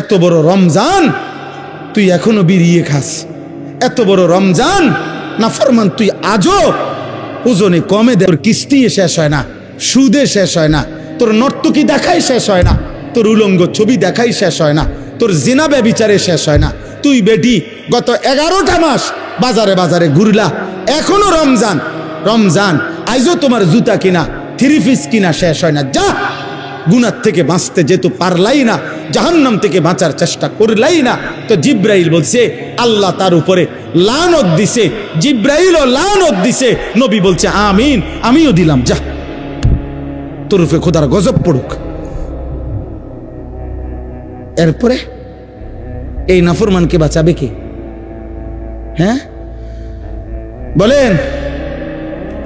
এত বড় রমজান তুই এখনও বিড়িয়ে খাস। এত বড় রমজান, না ফরমান, তুই আজও ওজনে কমে দে। তোর কিস্তি শেষ হয় না, সুদে শেষ হয় না, তোর নর্তকি দেখাই শেষ হয় না, তোর উলঙ্গ ছবি দেখাই শেষ হয় না, তোর জিনা ব্যবিচারে শেষ হয় না। তুই বেটি, গত এগারোটা মাস বাজারে বাজারে ঘুরলা, এখনও রমজান রমজান আইজও তোমার জুতা কিনা, থ্রি পিস কিনা শেষ হয় না। যা, গুনার থেকে বাঁচতে যেহেতু পারলাই না জাহান্নাম থেকে বাঁচার চেষ্টা করলাই না। তো জিব্রাইল বলছে, আল্লাহ তার উপরে লানত দিছে। জিব্রাইলও লানত দিছে। নবী বলছে, আমিন, আমিও দিলাম, যা। তোর উপরে খোদার গজব পড়ুক। এরপরে এই নাফরমানকে বাঁচাবে কে? হ্যাঁ? বলেন,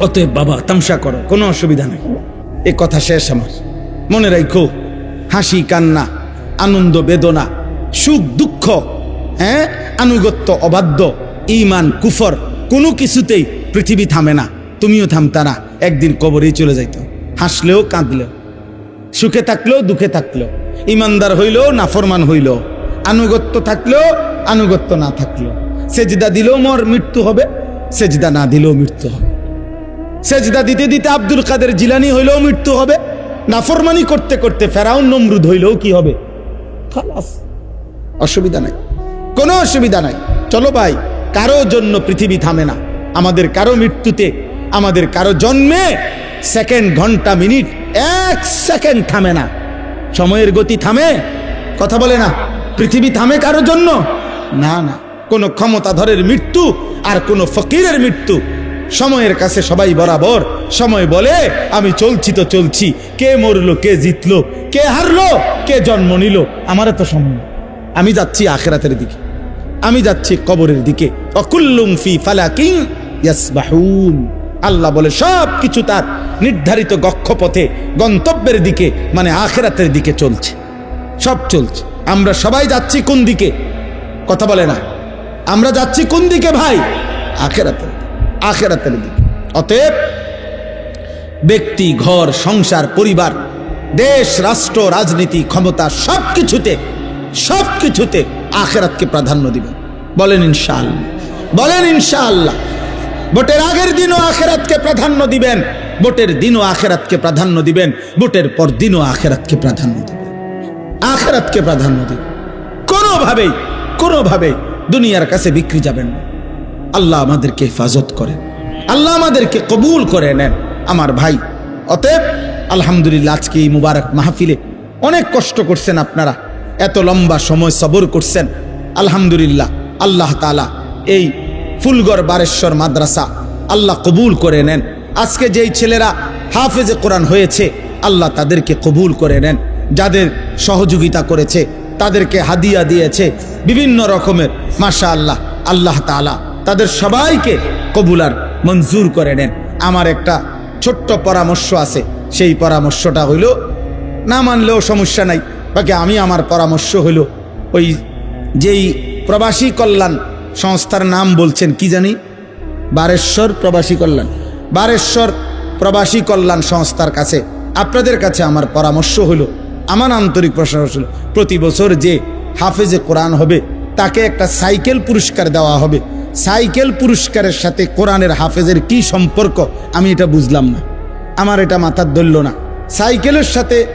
অতএব বাবা, তামসা করো, কোনো অসুবিধা নেই। এ কথা শেষ আমার। মনে রাখো হাসি, কান্না আনন্দ, বেদনা, সুখ, দুঃখ হ্যাঁ? আনুগত্য, অবাধ্য ইমান কুফর, কোনো কিছুতেই পৃথিবী থামে না, তুমিও থামতা না, একদিন কবরেই চলে যাইত। হাসলেও, কাঁদলেও, সুখে থাকলেও, দুঃখে থাকলেও ইমানদার হইলেও, নাফরমান হইলেও, আনুগত্য থাকলেও, আনুগত্য না থাকলেও, সেজদা দিলেও মর, মৃত্যু হবে, সেজদা না দিলেও মৃত্যু হবে। সেজদা দিতে দিতে আব্দুল কাদের জিলানি হইলেও মৃত্যু হবে, নাফরমানি করতে করতে ফেরাউন নমরুদ হইলেও কি হবে? অসুবিধা নাই। কোনো অসুবিধা নাই। চলো ভাই, কারও জন্য পৃথিবী থামে না। আমাদের কারও মৃত্যুতে, আমাদের কারও জন্মে সেকেন্ড ঘণ্টা মিনিট এক সেকেন্ড থামে না। সময়ের গতি থামে। কথা বলে না, পৃথিবী থামে কারও জন্য? না না। কোনো ক্ষমতাধরের মৃত্যু আর কোনো ফকিরের মৃত্যু। সময়ের কাছে সবাই বরাবর সময় বলে, আমি চলছি তো চলছি। কে মরলো, কে জিতলো, কে হারলো, কে জন্ম নিল, আমারও তো সময় আমি যাচ্ছি আখেরাতের দিকে। আমি যাচ্ছি কবরের দিকে। অকুল্লুম ফালাকিং ইয়াসবাহুন। আল্লাহ বলে সব কিছু তার নির্ধারিত গক্ষপথে গন্তব্যের দিকে মানে আখেরাতের দিকে চলছে। সব চলছে। আমরা সবাই যাচ্ছি কোন দিকে? কথা বলে না। আমরা যাচ্ছি কোন দিকে ভাই? আখেরাতের আখেরাতের দিকে। অতএব ব্যক্তি, ঘর, সংসার, পরিবার, দেশ, রাষ্ট্র, রাজনীতি, ক্ষমতা সব কিছুতে সব কিছুতে আখেরাতকে প্রাধান্য দিবেন বলেন ইনশাআল্লাহ। বলেন ইনশাআল্লাহ। ভোটের আগের দিনও আখেরাতকে প্রাধান্য দিবেন। ভোটের দিনও আখেরাতকে প্রাধান্য দিবেন। ভোটের পর দিনও আখেরাতকে প্রাধান্য দিবেন। আখেরাতকে প্রাধান্য দিবেন। কোনোভাবেই কোনোভাবেই দুনিয়ার কাছে বিক্রি যাবেন না। আল্লাহ আমাদেরকে হেফাজত করেন। আল্লাহ আমাদেরকে কবুল করে নেন। আমার ভাই। অতএব আলহামদুলিল্লাহ আজকে এই মুবারক মাহফিলে অনেক কষ্ট করছেন আপনারা। এত লম্বা সময় সবর করছেন। আলহামদুলিল্লাহ আল্লাহ তালা এই ফুলগড় বারেশ্বর মাদ্রাসা আল্লাহ কবুল করে নেন। আজকে যেই ছেলেরা হাফেজে কোরআন হয়েছে, আল্লাহ তাদেরকে কবুল করে নেন। যাদের সহযোগিতা করেছে, তাদেরকে হাদিয়া দিয়েছে, বিভিন্ন রকমের মাশা আল্লাহ আল্লাহ তালা তাদের সবাইকে কবুলার মঞ্জুর করে নেন। আমার একটা ছোট্ট পরামর্শ আছে। সেই পরামর্শটা হইল, না মানলেও সমস্যা নাই। বাকি আমি আমার পরামর্শ হইল, ওই যেই প্রবাসী কল্যাণ সংস্থার নাম বলছেন, কি জানি? বারেশ্বর প্রবাসী কল্যাণ। বারেশ্বর প্রবাসী কল্যাণ সংস্থার কাছে, আপনাদের কাছে আমার পরামর্শ হলো আমার আন্তরিক প্রশংসা হলো প্রতি বছর যে হাফেজে কোরআন হবে, তাকে একটা সাইকেল পুরস্কার দেওয়া হবে। সাইকেল পুরস্কারের সাথে কোরআনের হাফেজের কি সম্পর্ক? আমি এটা বুঝলাম না। আমার এটা মাথার ধরল না। সাইকেলের সাথে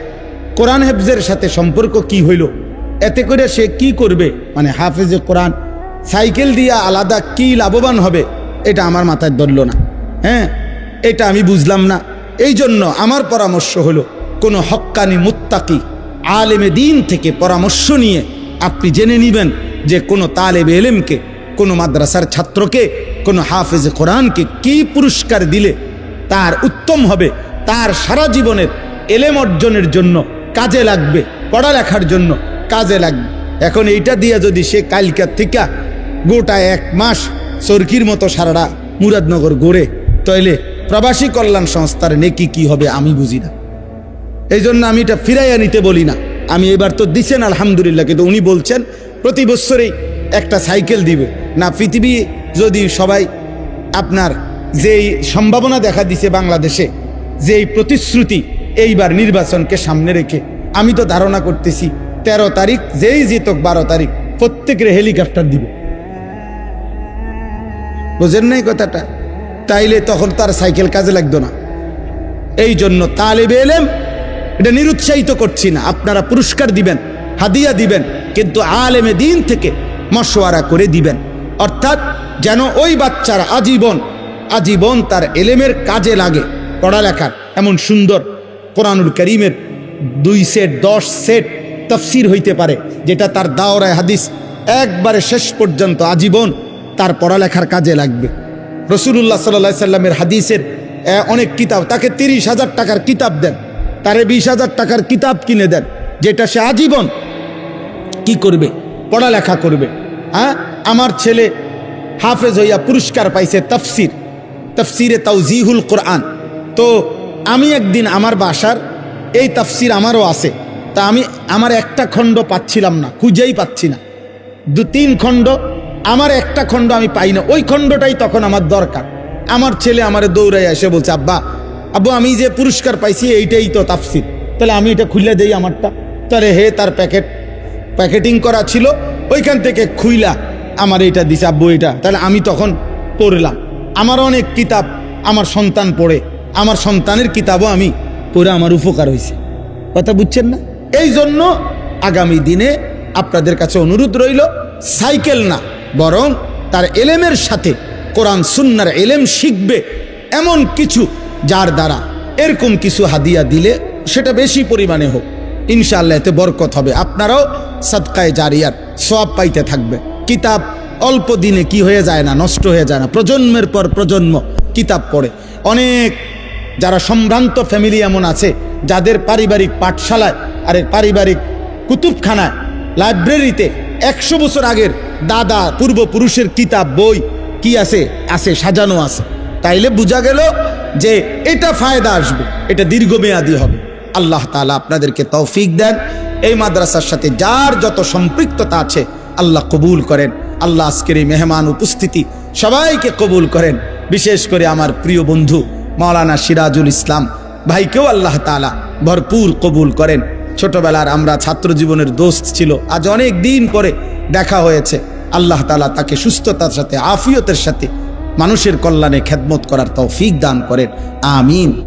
কোরআন হেফজের সাথে সম্পর্ক কি হইল? এতে করে সে কি করবে? মানে হাফেজে কোরআন সাইকেল দিয়ে আলাদা কি লাভবান হবে? এটা আমার মাথায় ধরল না। হ্যাঁ এটা আমি বুঝলাম না। এই জন্য আমার পরামর্শ হলো, কোনো হক্কানি মুত্তাকি আলেমে দিন থেকে পরামর্শ নিয়ে আপনি জেনে নেবেন যে কোনো তালেব এলেমকে কোনো মাদ্রাসার ছাত্রকে, কোনো হাফেজে কোরআনকে কি পুরস্কার দিলে তার উত্তম হবে, তার সারা জীবনের এলেম অর্জনের জন্য কাজে লাগবে, পড়ালেখার জন্য কাজে লাগবে। এখন এইটা দিয়ে যদি সে কালকার থেকে গোটা এক মাস চরকির মতো সারাটা মুরাদনগর গড়ে, তাইলে প্রবাসী কল্যাণ সংস্থার নেকি কি হবে আমি বুঝি না। এই জন্য আমি এটা ফিরাইয়া নিতে বলি না। আমি এবার তো দিছেন আলহামদুলিল্লাহ, কিন্তু উনি বলছেন, প্রতি বছরেই একটা সাইকেল দিবে। না, পৃথিবী যদি সবাই আপনার যেই সম্ভাবনা দেখা দিছে বাংলাদেশে, যেই প্রতিশ্রুতি এইবার নির্বাচনকে সামনে রেখে, আমি তো ধারণা করতেছি তেরো তারিখ, যেই জিতক বারো তারিখ, প্রত্যেকের হেলিকপ্টার দিবে। বুঝেন নাই কথাটা? তাইলে তখন তার সাইকেল কাজে লাগতো না। এই জন্য তালেবে এলেম, এটা নিরুৎসাহিত করছি না। আপনারা পুরস্কার দিবেন, হাদিয়া দিবেন, কিন্তু আলেমে দিন থেকে মশওয়ারা করে দিবেন। অর্থাৎ যেন ওই বাচ্চার আজীবন আজীবন তার এলেমের কাজে লাগে পড়ালেখার এমন সুন্দর কোরআনুল করিমের দুই সেট, দশ সেট তফসির হইতে পারে, যেটা তার দাওরায় হাদিস একবারে শেষ পর্যন্ত আজীবন তার পড়ালেখার কাজে লাগবে। রসুল্লাহ সাল্লা সাল্লামের হাদিসের অনেক কিতাব, তাকে তিরিশ হাজার টাকার কিতাব দেন, তারে বিশ হাজার টাকার কিতাব কিনে দেন, যেটা সে আজীবন কি করবে? পড়ালেখা করবে। হ্যাঁ আমার ছেলে হাফেজ হইয়া পুরস্কার পাইছে তফসির, তফসিরে তাউজিহুল কোরআন। তো আমি একদিন আমার বাসার এই তফসির আমারও আছে, তা আমি আমার একটা খণ্ড পাচ্ছিলাম না, খুঁজেই পাচ্ছি না। দু তিন খণ্ড, আমার একটা খণ্ড আমি পাই না, ওই খণ্ডটাই তখন আমার দরকার। আমার ছেলে আমারে দৌড়াই এসে বলছে, আব্বা, আব্বু, আমি যে পুরস্কার পাইছি এইটাই তো তাফসির। তাহলে আমি এটা খুলে দেই আমারটা? তাহলে হে তার প্যাকেট, প্যাকেটিং করা ছিল, ওইখান থেকে খুইলা আমার এটা দিছে, আব্বু এটা তাহলে আমি তখন পড়লাম। আমার অনেক কিতাব আমার সন্তান পড়ে। আমার সন্তানের কিতাবও আমি পড়ে আমার উপকার হয়েছে। কথা বুঝছেন না? এই জন্য আগামী দিনে আপনাদের কাছে অনুরোধ রইল, সাইকেল না, বরং তার এলেমের সাথে কোরআন সুন্নার এলেম শিখবে এমন কিছু যার দ্বারা এরকম কিছু হাদিয়া দিলে সেটা বেশি পরিমাণে হোক। ইনশাআল্লাহ এতে বরকত হবে। আপনারাও সদকায় জারিয়ার সব পাইতে থাকবে কিতাব অল্প দিনে কি হয়ে যায় না, নষ্ট হয়ে যায় না? প্রজন্মের পর প্রজন্ম কিতাব পড়ে। অনেক যারা সম্ভ্রান্ত ফ্যামিলি এমন আছে, যাদের পারিবারিক পাঠশালায় আরে পারিবারিক কুতুবখানায় লাইব্রেরিতে একশো বছর আগের দাদা পূর্বপুরুষের কিতাব, বই কি আছে? আছে, সাজানো আছে। তাইলে বোঝা গেল যে এটা ফায়দা আসবে, এটা দীর্ঘমেয়াদী হবে। আল্লাহ তাআলা আপনাদেরকে তৌফিক দেন। এই মাদ্রাসার সাথে যার যত সম্পৃক্ততা আছে আল্লাহ কবুল করেন। আল্লাহ আজকের এই মেহমান উপস্থিতি সবাইকে কবুল করেন। বিশেষ করে আমার প্রিয় বন্ধু মাওলানা সিরাজুল ইসলাম ভাইকেও আল্লাহ তাআলা ভরপুর কবুল করেন। ছোটবেলার আমরা ছাত্র জীবনের দোস্ত ছিল, আজ অনেক দিন পরে দেখা হয়েছে। আল্লাহ তালা তাকে সুস্থতার সাথে, আফিয়তের সাথে মানুষের কল্যাণে খেদমত করার তৌফিক দান করেন। আমিন।